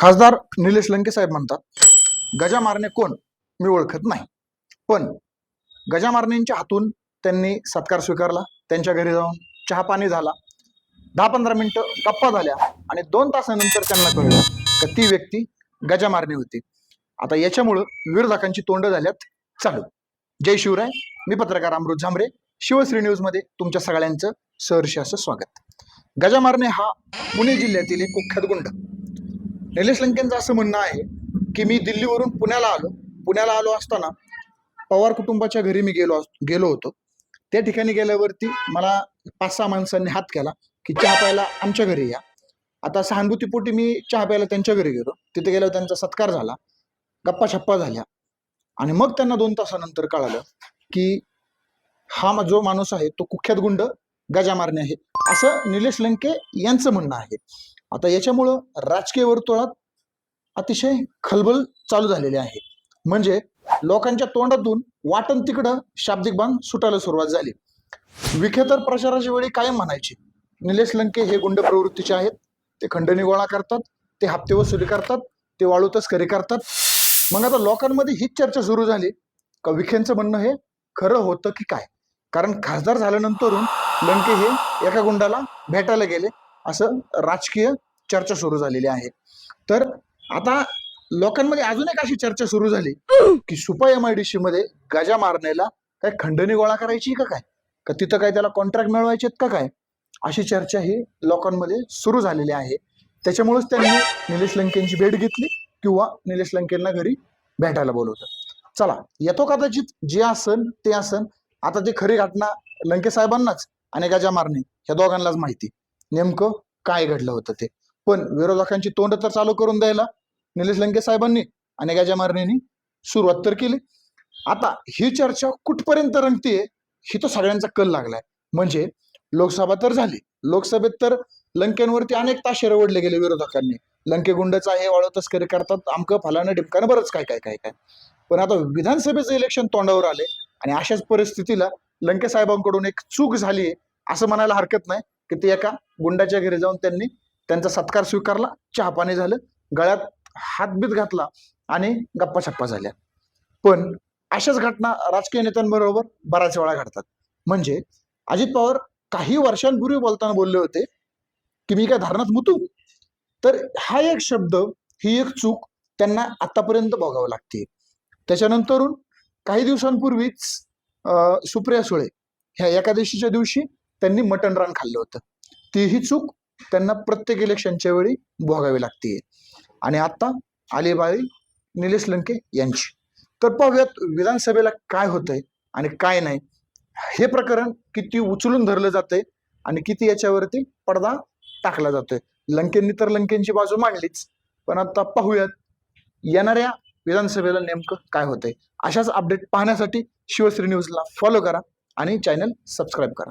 खासदार निलेश लंके साहेब म्हणतात गजा मारणे कोण? मी ओळखत नाही. पण गजा मारणेंच्या हातून त्यांनी सत्कार स्वीकारला. त्यांच्या घरी जाऊन चहा पाणी झाला. दहा पंधरा मिनिटं गप्पा झाल्या आणि दोन तासानंतर त्यांना कळलं का ती व्यक्ती गजा मारणे होती. आता याच्यामुळं विरोधकांची तोंड झाल्यात चालू. जय शिवराय. मी पत्रकार अमृत झांबरे. शिवश्री न्यूजमध्ये तुमच्या सगळ्यांचं सहर्ष असं स्वागत. गजा मारणे हा पुणे जिल्ह्यातील एक कुख्यात गुंड. निलेश लंकेंचं असं म्हणणं आहे की मी दिल्लीवरून पुण्याला आलो. पुण्याला आलो असताना पवार कुटुंबाच्या घरी मी गेलो अस- गेलो होतो. त्या ठिकाणी गेल्यावरती मला पाच सहा माणसांनी हात केला की चहा प्यायला आमच्या घरी या. आता सहानुभूतीपोटी मी चहा प्यायला त्यांच्या घरी गेलो. तिथे गेल्यावर त्यांचा सत्कार झाला. गप्पा छप्पा झाल्या. आणि मग त्यांना दोन तासानंतर कळालं की हा जो माणूस आहे तो कुख्यात गुंड गजा मारणे आहे. असं निलेश लंके यांचं म्हणणं आहे. आता याच्यामुळं राजकीय वर्तुळात अतिशय खलबल चालू झालेली आहे. म्हणजे लोकांच्या तोंडातून वाटण तिकडं शाब्दिक बाण सुटायला सुरुवात झाली. विखे तर प्रचाराच्या वेळी कायम म्हणायचे निलेश लंके हे गुंड प्रवृत्तीचे आहेत. ते खंडणी गोळा करतात ते हप्ते वसुली करतात ते वाळू तस्करी करतात. मग आता लोकांमध्ये हीच चर्चा सुरू झाली का विखेंचं म्हणणं हे खरं होतं की काय? कारण खासदार झाल्यानंतरून लंके हे एका गुंडाला भेटायला गेले. असं राजकीय चर्चा सुरू झालेली आहे. तर आता लोकांमध्ये अजून एक अशी चर्चा सुरू झाली की Supa M I D C मध्ये गजा मारण्याला काय खंडणी गोळा करायची का काय? का तिथं काय त्याला कॉन्ट्रॅक्ट मिळवायचे का काय? अशी चर्चा ही लोकांमध्ये सुरू झालेली आहे. त्याच्यामुळेच त्यांनी निलेश लंकेंची भेट घेतली किंवा निलेश लंकेंना घरी भेटायला बोलवलं. चला येतो कदाचित जे असन ते असन. आता ती खरी घटना लंके साहेबांनाच आणि गजा मारणे ह्या दोघांनाच माहिती. नेमकं काय घडलं होतं ते? पण विरोधकांची तोंड तर चालू करून द्यायला निलेश लंके साहेबांनी आणि गजामारणींनी सुरुवात तर केली. आता ही चर्चा कुठपर्यंत रंगते ही तो सगळ्यांचा कल लागलाय. म्हणजे लोकसभा तर झाली. लोकसभेत तर लंकेंवरती अनेक ताशे रवडले गेले विरोधकांनी. लंके गुंडच आहे वाळू तस्करी करतात आमकं फलानं डिमकानं बरंच काय काय काय काय. पण आता विधानसभेचं इलेक्शन तोंडावर आले आणि अशाच परिस्थितीला लंके साहेबांकडून एक चूक झाली असं म्हणायला हरकत नाही. की ते एका गुंडाच्या घरी जाऊन त्यांनी त्यांचा सत्कार स्वीकारला चहापाणी झालं गळ्यात हातबीत घातला आणि गप्पा छप्पा झाल्या. पण अशाच घटना राजकीय नेत्यांबरोबर बऱ्याच वेळा घडतात. म्हणजे अजित पवार काही वर्षांपूर्वी बोलताना बोलले होते की मी काय धारणात मुतू? तर हा एक शब्द ही एक चूक त्यांना आतापर्यंत बघावं लागते त्याच्यानंतरून काही दिवसांपूर्वीच सुप्रिया सुळे ह्या एकादशीच्या दिवशी त्यांनी मटण रान खाल्लं होतं. तीही चूक त्यांना प्रत्येक इलेक्शनच्या वेळी भोगावी लागते आणि आता आली निलेश लंके यांची. तर पाहूयात विधानसभेला काय होतंय आणि काय नाही. हे प्रकरण किती उचलून धरलं जातंय आणि किती याच्यावरती पडदा टाकला जातोय. लंकेंनी तर लंकेंची बाजू मांडलीच. पण आता पाहूयात येणाऱ्या विधानसभेला नेमकं काय होतंय. अशाच अपडेट पाहण्यासाठी शिवश्री न्यूजला फॉलो करा आणि चॅनल सबस्क्राईब करा.